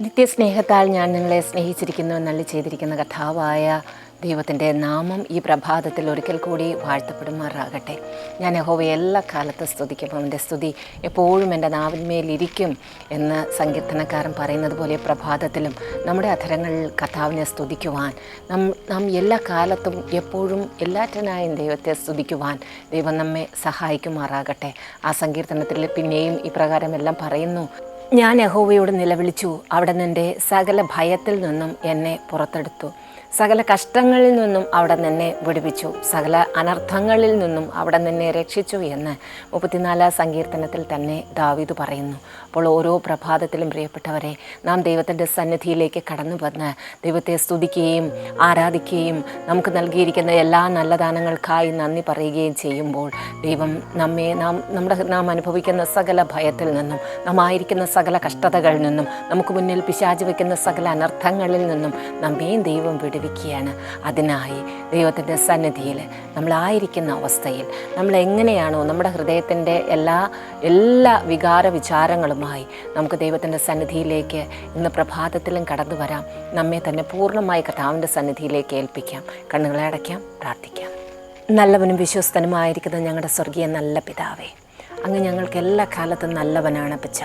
നിത്യസ്നേഹത്താൽ ഞാൻ നിങ്ങളെ സ്നേഹിച്ചിരിക്കുന്നു എന്നള്ളി ചെയ്തിരിക്കുന്ന കഥാവായ ദൈവത്തിന്റെ നാമം ഈ പ്രഭാതത്തിൽ ഒരിക്കൽ കൂടി വാഴ്ത്തപ്പെടുമാറാകട്ടെ. ഞാൻ യഹോവ എല്ലാ കാലത്തും സ്തുതിക്കും. അവന്റെ സ്തുതി എപ്പോഴും എന്റെ നാവിന്മേലിരിക്കും എന്ന് സങ്കീർത്തനക്കാരൻ പറയുന്നത് പോലെ പ്രഭാതത്തിലും നമ്മുടെ അധരങ്ങളിൽ കഥാവിനെ സ്തുതിക്കുവാൻ നാം നാം എല്ലാ കാലത്തും എപ്പോഴും എല്ലാറ്റനായും ദൈവത്തെ സ്തുതിക്കുവാൻ ദൈവം നമ്മെ സഹായിക്കുമാറാകട്ടെ. ആ സങ്കീർത്തനത്തിൽ പിന്നെയും ഇപ്രകാരമെല്ലാം പറയുന്നു. ഞാൻ യഹോവയോട് നിലവിളിച്ചു. അവിടെ നിന്റെ സകല ഭയത്തിൽ നിന്നും എന്നെ പുറത്തെടുത്തു. സകല കഷ്ടങ്ങളിൽ നിന്നും അവിടെ നിന്നെ വിടുവിച്ചു. സകല അനർത്ഥങ്ങളിൽ നിന്നും അവിടെ നിന്നെ രക്ഷിച്ചു എന്ന് മുപ്പത്തിനാലാം സങ്കീർത്തനത്തിൽ തന്നെ ദാവീദ് പറയുന്നു. അപ്പോൾ ഓരോ പ്രഭാതത്തിലും പ്രിയപ്പെട്ടവരെ നാം ദൈവത്തിന്റെ സന്നിധിയിലേക്ക് കടന്നു വന്ന് ദൈവത്തെ സ്തുതിക്കുകയും ആരാധിക്കുകയും നമുക്ക് നൽകിയിരിക്കുന്ന എല്ലാ നല്ല ദാനങ്ങൾക്കായി നന്ദി പറയുകയും ചെയ്യുമ്പോൾ ദൈവം നമ്മെ നാം നമ്മുടെ നാം അനുഭവിക്കുന്ന സകല ഭയത്തിൽ നിന്നും നാം ആയിരിക്കുന്ന സകല കഷ്ടതകളിൽ നിന്നും നമുക്ക് മുന്നിൽ പിശാചി വയ്ക്കുന്ന സകല അനർത്ഥങ്ങളിൽ നിന്നും നമ്മെയും ദൈവം വിടുവിക്കുകയാണ് അതിനായി ദൈവത്തിന്റെ സന്നിധിയിൽ നമ്മളായിരിക്കുന്ന അവസ്ഥയിൽ നമ്മൾ എങ്ങനെയാണോ നമ്മുടെ ഹൃദയത്തിന്റെ എല്ലാ എല്ലാ വികാര വിചാരങ്ങളുമായി നമുക്ക് ദൈവത്തിന്റെ സന്നിധിയിലേക്ക് ഇന്ന് പ്രഭാതത്തിലും കടന്നു വരാം. നമ്മെ തന്നെ പൂർണമായി കഥാവിന്റെ സന്നിധിയിലേക്ക് ഏൽപ്പിക്കാം. കണ്ണുകളെ അടയ്ക്കാം പ്രാർത്ഥിക്കാം. നല്ലവനും വിശ്വസ്തനുമായിരിക്കുന്ന ഞങ്ങളുടെ സ്വർഗീയ നല്ല പിതാവേ അങ്ങ് ഞങ്ങൾക്ക് എല്ലാ കാലത്തും നല്ലവനാണ് പച്ച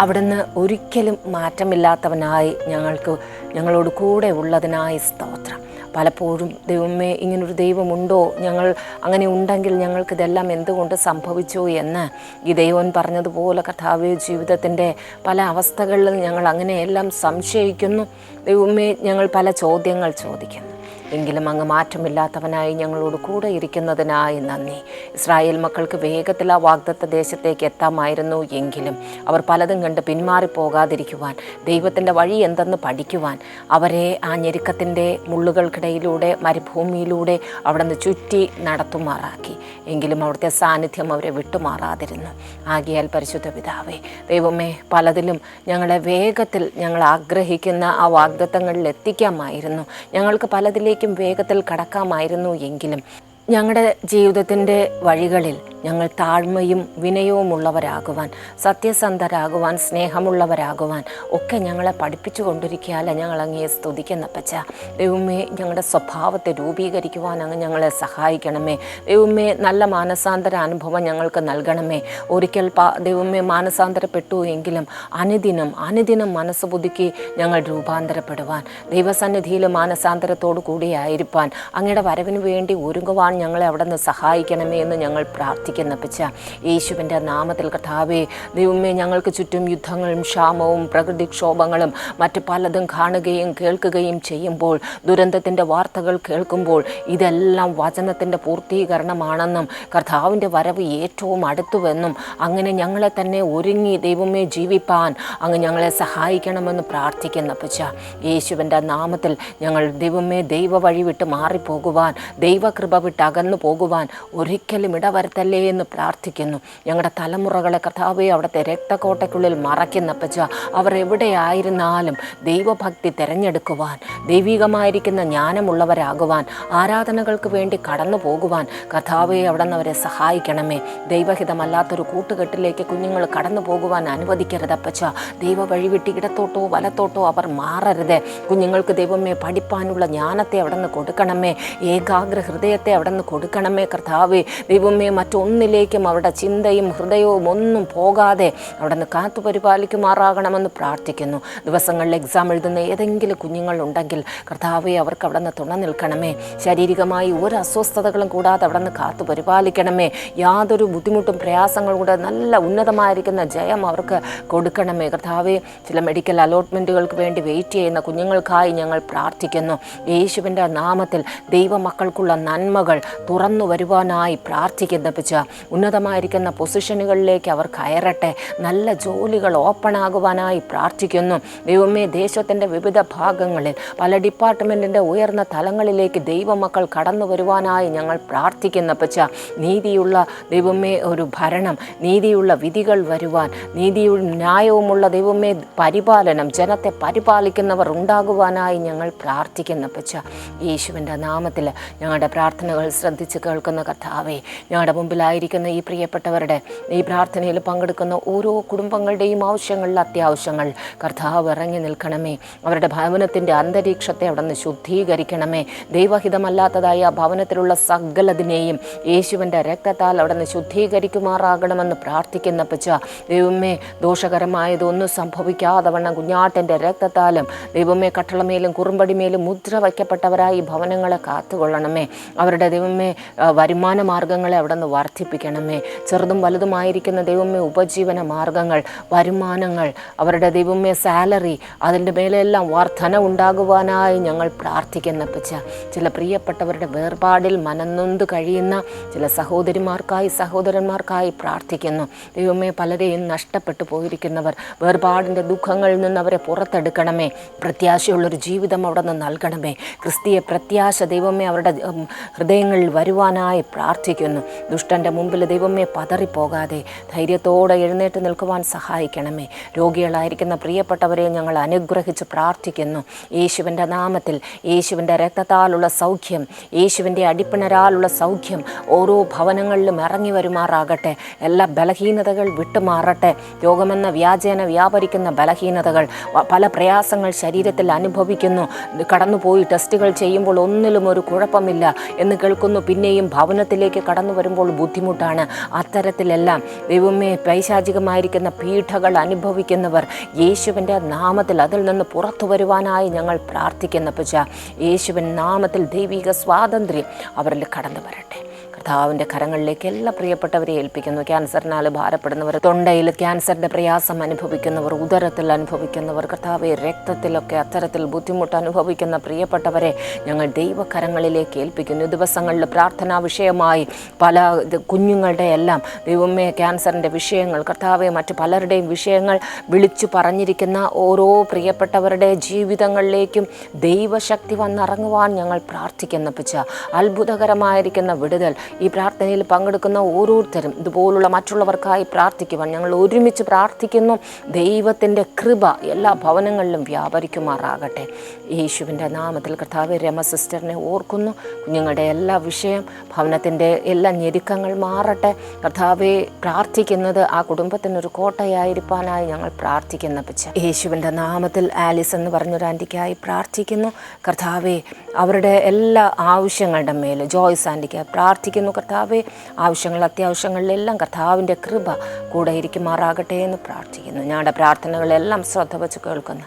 അവിടുന്ന് ഒരിക്കലും മാറ്റമില്ലാത്തവനായി ഞങ്ങൾക്ക് ഞങ്ങളോട് കൂടെ ഉള്ളതിനായി സ്തോത്രം. പലപ്പോഴും ദൈവമേ ഇങ്ങനൊരു ദൈവമുണ്ടോ? ഞങ്ങൾ അങ്ങനെ ഉണ്ടെങ്കിൽ ഞങ്ങൾക്കിതെല്ലാം എന്തുകൊണ്ട് സംഭവിച്ചു എന്ന് ഈ ദൈവൻ പറഞ്ഞതുപോലെ കഥാവേ ജീവിതത്തിന്റെ പല അവസ്ഥകളിലും ഞങ്ങൾ അങ്ങനെയെല്ലാം സംശയിക്കുന്നു. ദൈവമേ ഞങ്ങൾ പല ചോദ്യങ്ങൾ ചോദിക്കുന്നു. എങ്കിലും അങ്ങ് മാറ്റമില്ലാത്തവനായി ഞങ്ങളോട് കൂടെ ഇരിക്കുന്നതിനായി നന്ദി. ഇസ്രായേൽ മക്കൾക്ക് വേഗത്തിൽ ആ വാഗ്ദത്ത ദേശത്തേക്ക് എത്താമായിരുന്നു എങ്കിലും അവർ പലതും കണ്ട് പിന്മാറിപ്പോകാതിരിക്കുവാൻ ദൈവത്തിന്റെ വഴി എന്തെന്ന് പഠിക്കുവാൻ അവരെ ആ ഞെരുക്കത്തിന്റെ മുള്ളുകൾക്കിടയിലൂടെ മരുഭൂമിയിലൂടെ അവിടെ നിന്ന് ചുറ്റി നടത്തുമാറാക്കി. എങ്കിലും അവിടുത്തെ സാന്നിധ്യം അവരെ വിട്ടുമാറാതിരുന്നു. ആകിയാൽ പരിശുദ്ധ പിതാവേ ദൈവമേ പലതിലും ഞങ്ങളെ വേഗത്തിൽ ഞങ്ങൾ ആഗ്രഹിക്കുന്ന ആ വാഗ്ദത്തങ്ങളിൽ എത്തിക്കാമായിരുന്നു. ഞങ്ങൾക്ക് പലതിലേക്കും വേഗത്തിൽ കടക്കാമായിരുന്നു എങ്കിലും ഞങ്ങളുടെ ജീവിതത്തിന്റെ വഴികളിൽ ഞങ്ങൾ താഴ്മയും വിനയവുമുള്ളവരാകുവാൻ സത്യസന്ധരാകുവാൻ സ്നേഹമുള്ളവരാകുവാൻ ഒക്കെ ഞങ്ങളെ പഠിപ്പിച്ചു കൊണ്ടിരിക്കുകയല്ല ഞങ്ങൾ അങ്ങയെ സ്തുതിക്കുന്ന പച്ച ദൈവമേ ഞങ്ങളുടെ സ്വഭാവത്തെ രൂപീകരിക്കുവാൻ അങ്ങ് ഞങ്ങളെ സഹായിക്കണമേ. ദൈവമേ നല്ല മാനസാന്തര അനുഭവം ഞങ്ങൾക്ക് നൽകണമേ. ഒരിക്കൽ ദൈവമേ മാനസാന്തരപ്പെട്ടു എങ്കിലും അനുദിനം അനുദിനം മനസ്സ് പുതുക്കി ഞങ്ങൾ രൂപാന്തരപ്പെടുവാൻ ദൈവസന്നിധിയിൽ മാനസാന്തരത്തോടു കൂടിയായിരിക്കാൻ അങ്ങയുടെ വരവിന് വേണ്ടി ഒരുങ്ങുവാൻ ഞങ്ങളെ അവിടെ നിന്ന് സഹായിക്കണമേ എന്ന് ഞങ്ങൾ പ്രാർത്ഥിക്കുന്ന. പച്ച യേശുവിന്റെ നാമത്തിൽ കർത്താവേ ദൈവമേ ഞങ്ങൾക്ക് ചുറ്റും യുദ്ധങ്ങളും ക്ഷാമവും പ്രകൃതിക്ഷോഭങ്ങളും മറ്റ് പലതും കാണുകയും കേൾക്കുകയും ചെയ്യുമ്പോൾ ദുരന്തത്തിന്റെ വാർത്തകൾ കേൾക്കുമ്പോൾ ഇതെല്ലാം വചനത്തിന്റെ പൂർത്തീകരണമാണെന്നും കർത്താവിന്റെ വരവ് ഏറ്റവും അടുത്തുവെന്നും അങ്ങനെ ഞങ്ങളെ തന്നെ ഒരുങ്ങി ദൈവമേ ജീവിപ്പാൻ അങ്ങ് ഞങ്ങളെ സഹായിക്കണമെന്ന് പ്രാർത്ഥിക്കുന്ന പച്ച യേശുവിന്റെ നാമത്തിൽ ഞങ്ങൾ ദൈവമേ ദൈവ വഴി വിട്ട് മാറിപ്പോകുവാൻ ദൈവകൃപ വിട്ട് അകന്നു പോകുവാൻ ഒരിക്കലും ഇടവരുത്തല്ലേ എന്ന് പ്രാർത്ഥിക്കുന്നു. ഞങ്ങളുടെ തലമുറകളെ കർത്താവെ അവിടുത്തെ രക്തക്കോട്ടയ്ക്കുള്ളിൽ മറയ്ക്കുന്ന പച്ച അവർ എവിടെയായിരുന്നാലും ദൈവഭക്തി തിരഞ്ഞെടുക്കുവാൻ ദൈവികമായിരിക്കുന്ന ജ്ഞാനമുള്ളവരാകുവാൻ ആരാധനകൾക്ക് വേണ്ടി കടന്നു പോകുവാൻ കർത്താവെ അവിടെ അവരെ സഹായിക്കണമേ. ദൈവഹിതമല്ലാത്തൊരു കൂട്ടുകെട്ടിലേക്ക് കുഞ്ഞുങ്ങൾ കടന്നു പോകുവാൻ അനുവദിക്കരുത് അപ്പച്ച. ദൈവ വഴിവിട്ട് ഇടത്തോട്ടോ വലത്തോട്ടോ അവർ മാറരുത്. കുഞ്ഞുങ്ങൾക്ക് ദൈവമേ പഠിപ്പാനുള്ള ജ്ഞാനത്തെ അവിടെ നിന്ന് കൊടുക്കണമേ. ഏകാഗ്ര ഹൃദയത്തെ അവിടെ നിന്ന് കൊടുക്കണമേ കർത്താവേ. ദൈവമേ മറ്റൊന്നിലേക്കും അവരുടെ ചിന്തയും ഹൃദയവും ഒന്നും പോകാതെ അവിടെ നിന്ന് കാത്തു പരിപാലിക്കുമാറാകണമെന്ന് പ്രാർത്ഥിക്കുന്നു. ദിവസങ്ങളിൽ എക്സാം എഴുതുന്ന ഏതെങ്കിലും കുഞ്ഞുങ്ങളുണ്ടെങ്കിൽ കർത്താവെ അവർക്ക് അവിടെ നിന്ന് തുണ നിൽക്കണമേ. ശാരീരികമായി ഒരു അസ്വസ്ഥതകളും കൂടാതെ അവിടെ നിന്ന് കാത്തു പരിപാലിക്കണമേ. യാതൊരു ബുദ്ധിമുട്ടും പ്രയാസങ്ങളും കൂടെ നല്ല ഉന്നതമായിരിക്കുന്ന ജയം അവർക്ക് കൊടുക്കണമേ. കർത്താവെ ചില മെഡിക്കൽ അലോട്ട്മെന്റുകൾക്ക് വേണ്ടി വെയിറ്റ് ചെയ്യുന്ന കുഞ്ഞുങ്ങൾക്കായി ഞങ്ങൾ പ്രാർത്ഥിക്കുന്നു. യേശുവിന്റെ നാമത്തിൽ ദൈവമക്കൾക്കുള്ള നന്മകൾ തുറന്നു വരുവാനായി പ്രാർത്ഥിക്കുന്ന പിച്ച ഉന്നതമായിരിക്കുന്ന പൊസിഷനുകളിലേക്ക് അവർ കയറട്ടെ. നല്ല ജോലികൾ ഓപ്പൺ ആകുവാനായി പ്രാർത്ഥിക്കുന്നു. ദൈവമേ ദേശത്തിന്റെ വിവിധ ഭാഗങ്ങളിൽ പല ഡിപ്പാർട്ട്മെന്റിന്റെ ഉയർന്ന തലങ്ങളിലേക്ക് ദൈവമക്കൾ കടന്നു വരുവാനായി ഞങ്ങൾ പ്രാർത്ഥിക്കുന്ന പച്ച നീതിയുള്ള ദൈവമേ ഒരു ഭരണം നീതിയുള്ള വിധികൾ വരുവാൻ നീതിയും ന്യായവുമുള്ള ദൈവമേ പരിപാലനം ജനത്തെ പരിപാലിക്കുന്നവർ ഉണ്ടാകുവാനായി ഞങ്ങൾ പ്രാർത്ഥിക്കുന്ന പച്ച യേശുവിന്റെ നാമത്തിൽ ഞങ്ങളുടെ പ്രാർത്ഥനകൾ ശ്രദ്ധിച്ച് കേൾക്കുന്ന കർത്താവേ ഞങ്ങളുടെ മുമ്പിൽ രോഗികളായിരിക്കുന്ന ഈ പ്രിയപ്പെട്ടവരുടെ ഈ പ്രാർത്ഥനയിൽ പങ്കെടുക്കുന്ന ഓരോ കുടുംബങ്ങളുടെയും ആവശ്യങ്ങളിൽ അത്യാവശ്യങ്ങൾ. കർത്താവ് ഇറങ്ങി നിൽക്കണമേ. അവരുടെ ഭവനത്തിന്റെ അന്തരീക്ഷത്തെ അവിടെ നിന്ന് ശുദ്ധീകരിക്കണമേ. ദൈവഹിതമല്ലാത്തതായ ആ ഭവനത്തിലുള്ള സകലതിനെയും യേശുവിന്റെ രക്തത്താൽ അവിടെ നിന്ന് ശുദ്ധീകരിക്കുമാറാകണമെന്ന് പ്രാർത്ഥിക്കുന്ന പച്ച ദൈവമേ ദോഷകരമായതൊന്നും സംഭവിക്കാതെ വണ്ണം കുഞ്ഞാട്ടന്റെ രക്തത്താലും ദൈവമേ കട്ടളമേലും കുറുമ്പടിമേലും മുദ്ര വയ്ക്കപ്പെട്ടവരായി ഭവനങ്ങളെ കാത്തുകൊള്ളണമേ. അവരുടെ ദൈവമേ വരുമാന മാർഗങ്ങളെ അവിടെ നിന്ന് വർദ്ധിപ്പിക്കണമേ. ചെറുതും വലുതുമായിരിക്കുന്ന ദൈവമേ ഉപജീവന മാർഗങ്ങൾ വരുമാനങ്ങൾ അവരുടെ ദൈവമേ സാലറി അതിന്റെ മേലെല്ലാം വർധന ഉണ്ടാകുവാനായി ഞങ്ങൾ പ്രാർത്ഥിക്കുന്ന പച്ച ചില പ്രിയപ്പെട്ടവരുടെ വേർപാടിൽ മനന്നൊന്ത് കഴിയുന്ന ചില സഹോദരിമാർക്കായി സഹോദരന്മാർക്കായി പ്രാർത്ഥിക്കുന്നു. ദൈവമേ പലരെയും നഷ്ടപ്പെട്ടു പോയിരിക്കുന്നവർ വേർപാടിന്റെ ദുഃഖങ്ങളിൽ നിന്ന് അവരെ പുറത്തെടുക്കണമേ. പ്രത്യാശയുള്ളൊരു ജീവിതം അവിടെ നിന്ന് നൽകണമേ. ക്രിസ്തീയ പ്രത്യാശ ദൈവമേ അവരുടെ ഹൃദയങ്ങളിൽ വരുവാനായി പ്രാർത്ഥിക്കുന്നു. ദുഷ്ടന്റെ മുമ്പിൽ ദൈവമേ പതറിപ്പോകാതെ ധൈര്യത്തോടെ എഴുന്നേറ്റ് നിൽക്കുവാൻ സഹായിക്കണമേ. രോഗികളായിരിക്കുന്ന പ്രിയപ്പെട്ടവരെ ഞങ്ങൾ അനുഗ്രഹിച്ച് പ്രാർത്ഥിക്കുന്നു. യേശുവിന്റെ നാമത്തിൽ യേശുവിന്റെ രക്തത്താലുള്ള സൗഖ്യം യേശുവിന്റെ അടിപ്പിണരാലുള്ള സൗഖ്യം ഓരോ ഭവനങ്ങളിലും ഇറങ്ങി വരുമാറാകട്ടെ. എല്ലാ ബലഹീനതകൾ വിട്ടുമാറട്ടെ. രോഗമെന്ന വ്യാജേന വ്യാപരിക്കുന്ന ബലഹീനതകൾ പല പ്രയാസങ്ങൾ ശരീരത്തിൽ അനുഭവിക്കുന്നു. കടന്നുപോയി ടെസ്റ്റുകൾ ചെയ്യുമ്പോൾ ഒന്നിലും ഒരു കുഴപ്പമില്ല എന്ന് കേൾക്കുന്നു. പിന്നെയും ഭവനത്തിലേക്ക് കടന്നു വരുമ്പോൾ ബുദ്ധിമുട്ടാണ്. അത്തരത്തിലെല്ലാം ദൈവമേ പൈശാചികമായിരിക്കുന്ന പീഠകൾ അനുഭവിക്കുന്നവർ യേശുവിന്റെ നാമത്തിൽ അതിൽ നിന്ന് പുറത്തു വരുവാനായി ഞങ്ങൾ പ്രാർത്ഥിക്കുന്ന പച്ച യേശുവിൻ നാമത്തിൽ ദൈവിക സ്വാതന്ത്ര്യം അവരിൽ കടന്നു വരട്ടെ കർത്താവിന്റെ കരങ്ങളിലേക്ക് എല്ലാ പ്രിയപ്പെട്ടവരെ ഏൽപ്പിക്കുന്നു. ക്യാൻസറിനാൽ ഭാരപ്പെടുന്നവർ തൊണ്ടയിൽ ക്യാൻസറിന്റെ പ്രയാസം അനുഭവിക്കുന്നവർ ഉദരത്തിൽ അനുഭവിക്കുന്നവർ കർത്താവെ രക്തത്തിലൊക്കെ അത്തരത്തിൽ ബുദ്ധിമുട്ട് അനുഭവിക്കുന്ന പ്രിയപ്പെട്ടവരെ ഞങ്ങൾ ദൈവകരങ്ങളിലേക്ക് ഏൽപ്പിക്കുന്നു. ദിവസങ്ങളിൽ പ്രാർത്ഥനാ വിഷയമായി പല കുഞ്ഞുങ്ങളുടെ എല്ലാം ദൈവമേ ക്യാൻസറിന്റെ വിഷയങ്ങൾ കർത്താവെ മറ്റ് പലരുടെയും വിഷയങ്ങൾ വിളിച്ചു പറഞ്ഞിരിക്കുന്ന ഓരോ പ്രിയപ്പെട്ടവരുടെ ജീവിതങ്ങളിലേക്കും ദൈവശക്തി വന്നിറങ്ങുവാൻ ഞങ്ങൾ പ്രാർത്ഥിക്കുന്ന പിച്ച അത്ഭുതകരമായിരിക്കുന്ന വിടുതൽ ഈ പ്രാർത്ഥനയിൽ പങ്കെടുക്കുന്ന ഓരോരുത്തരും ഇതുപോലുള്ള മറ്റുള്ളവർക്കായി പ്രാർത്ഥിക്കുവാൻ ഞങ്ങൾ ഒരുമിച്ച് പ്രാർത്ഥിക്കുന്നു. ദൈവത്തിന്റെ കൃപ എല്ലാ ഭവനങ്ങളിലും വ്യാപരിക്കുമാറാകട്ടെ. യേശുവിന്റെ നാമത്തിൽ കർത്താവ് രമ സിസ്റ്ററിനെ ഓർക്കുന്നു. കുഞ്ഞുങ്ങളുടെ എല്ലാ വിഷയം ഭവനത്തിന്റെ എല്ലാ ഞെരുക്കങ്ങൾ മാറട്ടെ. കർത്താവെ പ്രാർത്ഥിക്കുന്നത് ആ കുടുംബത്തിനൊരു കോട്ടയായിരിക്കാനായി ഞങ്ങൾ പ്രാർത്ഥിക്കുന്ന പിച്ച. യേശുവിന്റെ നാമത്തിൽ ആലിസ് എന്ന് പറഞ്ഞൊരു ആന്റിക്കായി പ്രാർത്ഥിക്കുന്നു. കർത്താവെ അവരുടെ എല്ലാ ആവശ്യങ്ങളുടെ മേൽ ജോയ്സ് ആന്റിക്കായി പ്രാർത്ഥിക്കുന്നു. കർത്താവെ ആവശ്യങ്ങൾ അത്യാവശ്യങ്ങളിലെല്ലാം കർത്താവിന്റെ കൃപ കൂടെ ഇരിക്കുമാറാകട്ടെ എന്ന് പ്രാർത്ഥിക്കുന്നു. ഞങ്ങളുടെ പ്രാർത്ഥനകളെല്ലാം ശ്രദ്ധ വച്ച് കേൾക്കുന്ന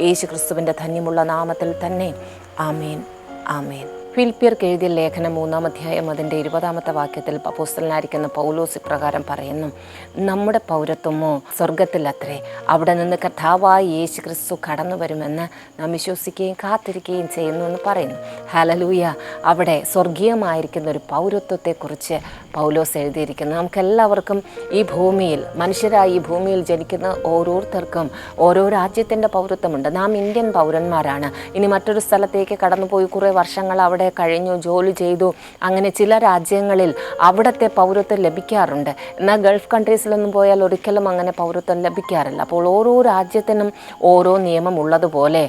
യേശു ക്രിസ്തുവിന്റെ ധന്യമുള്ള നാമത്തിൽ തന്നെ. ആമേൻ. ആമേൻ. ഫിലിപ്പിയർക്ക് എഴുതിയ ലേഖനം മൂന്നാം അധ്യായം അതിന്റെ ഇരുപതാമത്തെ വാക്യത്തിൽ അപ്പോസ്റ്റലനായിരിക്കുന്ന പൗലോസ് ഇപ്രകാരം പറയുന്നു. നമ്മുടെ പൗരത്വമോ സ്വർഗത്തിലത്രേ അവിടെ നിന്ന് കഥാവായി യേശു ക്രിസ്തു കടന്നു വരുമെന്ന് നാം വിശ്വസിക്കുകയും കാത്തിരിക്കുകയും ചെയ്യുന്നു എന്ന് പറയുന്നു. ഹലലൂയ അവിടെ സ്വർഗീയമായിരിക്കുന്ന ഒരു പൗരത്വത്തെക്കുറിച്ച് പൗലോസ് എഴുതിയിരിക്കുന്നു. നമുക്കെല്ലാവർക്കും ഈ ഭൂമിയിൽ മനുഷ്യരായി ഈ ഭൂമിയിൽ ജനിക്കുന്ന ഓരോരുത്തർക്കും ഓരോ രാജ്യത്തിന്റെ പൗരത്വമുണ്ട്. നാം ഇന്ത്യൻ പൗരന്മാരാണ്. ഇനി മറ്റൊരു സ്ഥലത്തേക്ക് കടന്നുപോയി കുറേ വർഷങ്ങൾ അവിടെ കഴിഞ്ഞു ജോലി ചെയ്തു. അങ്ങനെ ചില രാജ്യങ്ങളിൽ അവിടുത്തെ പൗരത്വം ലഭിക്കാറുണ്ട്. എന്നാൽ ഗൾഫ് കൺട്രീസിലൊന്നും പോയാൽ ഒരിക്കലും അങ്ങനെ പൗരത്വം ലഭിക്കാറില്ല. അപ്പോൾ ഓരോ രാജ്യത്തിനും ഓരോ നിയമം ഉള്ളതുപോലെ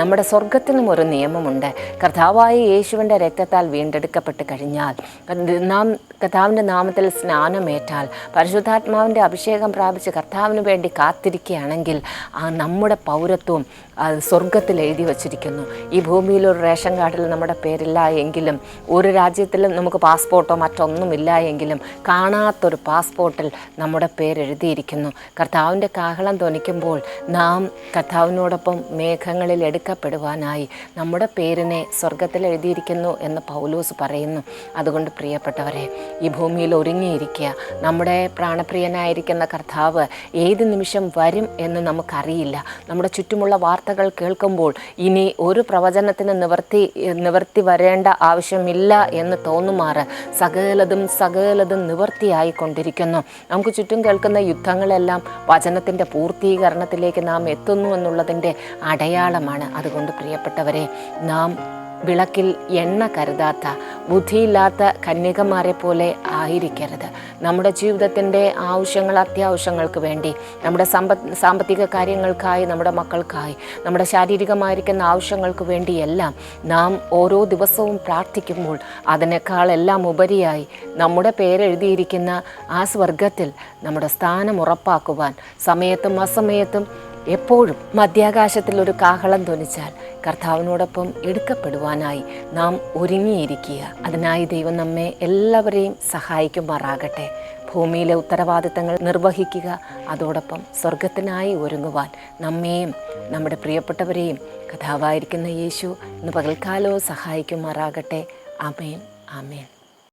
നമ്മുടെ സ്വർഗത്തിനും ഒരു നിയമമുണ്ട്. കർത്താവായ യേശുവിന്റെ രക്തത്താൽ വീണ്ടെടുക്കപ്പെട്ട് കഴിഞ്ഞാൽ നാം കർത്താവിന്റെ നാമത്തിൽ സ്നാനമേറ്റാൽ പരിശുദ്ധാത്മാവിന്റെ അഭിഷേകം പ്രാപിച്ച് കർത്താവിന് വേണ്ടി കാത്തിരിക്കുകയാണെങ്കിൽ ആ നമ്മുടെ പൗരത്വം സ്വർഗത്തിൽ എഴുതി വച്ചിരിക്കുന്നു. ഈ ഭൂമിയിൽ ഒരു റേഷൻ കാർഡിൽ നമ്മുടെ പേരില്ല എങ്കിലും ഒരു രാജ്യത്തിലും നമുക്ക് പാസ്പോർട്ടോ മറ്റൊന്നുമില്ല എങ്കിലും കാണാത്തൊരു പാസ്പോർട്ടിൽ നമ്മുടെ പേരെഴുതിയിരിക്കുന്നു കർത്താവിന്റെ കാഹളം ധ്വനിക്കുമ്പോൾ നാം കർത്താവിനോടൊപ്പം മേഘങ്ങളിൽ എടുക്കപ്പെടുവാനായി നമ്മുടെ പേരിനെ സ്വർഗത്തിൽ എഴുതിയിരിക്കുന്നു എന്ന് പൗലൂസ് പറയുന്നു. അതുകൊണ്ട് പ്രിയപ്പെട്ടവരെ ഈ ഭൂമിയിൽ ഒരുങ്ങിയിരിക്കുക. നമ്മുടെ പ്രാണപ്രിയനായിരിക്കുന്ന കർത്താവ് ഏത് നിമിഷം വരും എന്ന് നമുക്കറിയില്ല. നമ്മുടെ ചുറ്റുമുള്ള വാർത്തകൾ കേൾക്കുമ്പോൾ ഇനി ഒരു പ്രവചനത്തിന് നിവർത്തി നിവർത്തി വരേണ്ട ആവശ്യമില്ല എന്ന് തോന്നുമാറ്. സകലതും സകലതും നിവർത്തിയായിക്കൊണ്ടിരിക്കുന്നു. നമുക്ക് ചുറ്റും കേൾക്കുന്ന യുദ്ധങ്ങളെല്ലാം വചനത്തിന്റെ പൂർത്തീകരണത്തിലേക്ക് നാം എത്തുന്നു എന്നുള്ളതിന്റെ അടയാളമാണ്. അതുകൊണ്ട് പ്രിയപ്പെട്ടവരെ നാം വിളക്കിൽ എണ്ണ കരുതാത്ത ബുദ്ധിയില്ലാത്ത കന്യകമാരെ പോലെ ആയിരിക്കരുത്. നമ്മുടെ ജീവിതത്തിന്റെ ആവശ്യങ്ങൾ അത്യാവശ്യങ്ങൾക്ക് വേണ്ടി നമ്മുടെ സമ്പത്ത് സാമ്പത്തിക കാര്യങ്ങൾക്കായി നമ്മുടെ മക്കൾക്കായി നമ്മുടെ ശാരീരികമായിരിക്കുന്ന ആവശ്യങ്ങൾക്ക് വേണ്ടിയെല്ലാം നാം ഓരോ ദിവസവും പ്രാർത്ഥിക്കുമ്പോൾ അതിനേക്കാളെല്ലാം ഉപരിയായി നമ്മുടെ പേരെഴുതിയിരിക്കുന്ന ആ സ്വർഗത്തിൽ നമ്മുടെ സ്ഥാനം ഉറപ്പാക്കുവാൻ സമയത്തും അസമയത്തും എപ്പോഴും മധ്യാകാശത്തിൽ ഒരു കാഹളം ധനിച്ചാൽ കർത്താവിനോടൊപ്പം എടുക്കപ്പെടുവാനായി നാം ഒരുങ്ങിയിരിക്കുക. അതിനായി ദൈവം നമ്മെ എല്ലാവരെയും സഹായിക്കുമാറാകട്ടെ. ഭൂമിയിലെ ഉത്തരവാദിത്തങ്ങൾ നിർവഹിക്കുക അതോടൊപ്പം സ്വർഗത്തിനായി ഒരുങ്ങുവാൻ നമ്മെയും നമ്മുടെ പ്രിയപ്പെട്ടവരെയും കഥാവായിരിക്കുന്ന യേശു ഇന്ന് പകൽക്കാലവും സഹായിക്കുമാറാകട്ടെ. അമേൻ ആമേൻ.